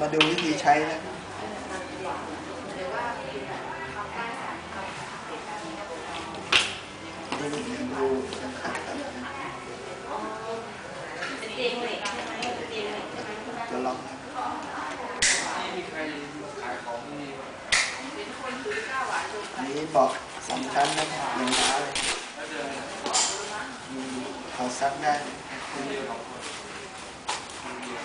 มาดูวิธีใช้นะนี่ดูนะครับจะลองนะอันนี้บอกสองชั้นะหนึ่งหนาเลยเดินมีเขาซักได้คนเดียวสองคนเดียว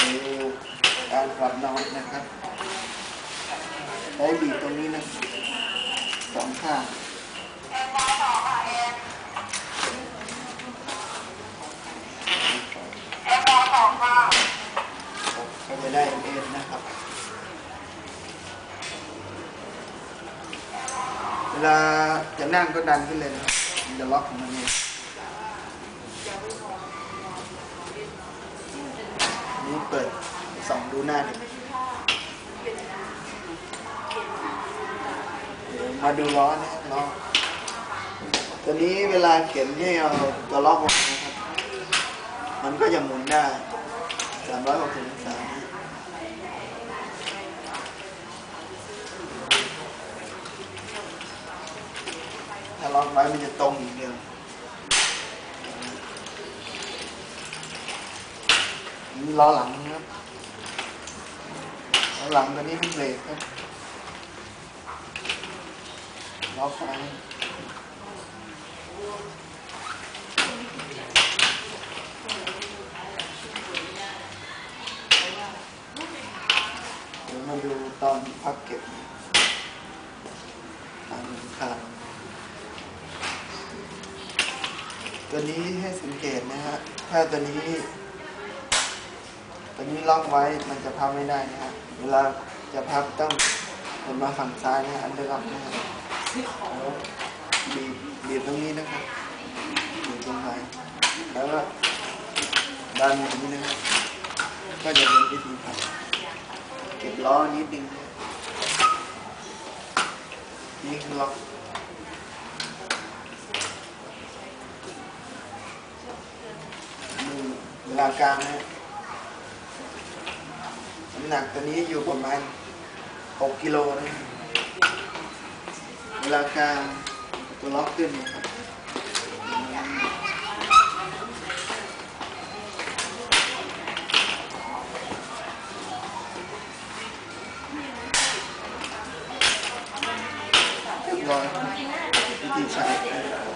ดู การปรับนอนนะครับได้บีบตรงนี้นะสองข้างก็จะได้เอ็นนะครับ เวลาจะนั่งก็ดันขึ้นเลยนะครับมันจะล็อกของมันเองนี่เปิด สองดูหน้าเด็กเดี๋ยมาดูล้อนะล้อตัวนี้เวลาเข็นให้เอาตัวล็อกออกนะครับ มันก็จะหมุนได้360อยหกสิบองศาถ้าล็อกไว้มันจะตรงอย่างเดียวนี่ล้อหลังนะครับ หลังตัวนี้เป็นเบรกครับล้อซ้ายเดี๋ยวมาดูตอนพับเก็บตามคานตัวนี้ให้สังเกตนะฮะ ถ้าตัวนี้ ตัวนี้ล็อกไว้มันจะพับไม่ได้นะครับ เวลาจะพับต้องหมุนมาฝั่งซ้ายนะอันเดอร์ล็อกนะครับแล้วบีบบีบตรงนี้นะครับบีบตรงไหนแล้วก็ดันอย่างนี้นะครับก็จะเป็นวิธีพับเก็บล้อนิดนึงนี่คือล็อกมือเวลากลางนะฮะำหนักตัวนี้อยู่ประมาณ 6 กิโลนะเวลากลางตัวล็อกขึ้นนะครับเรียบร้อย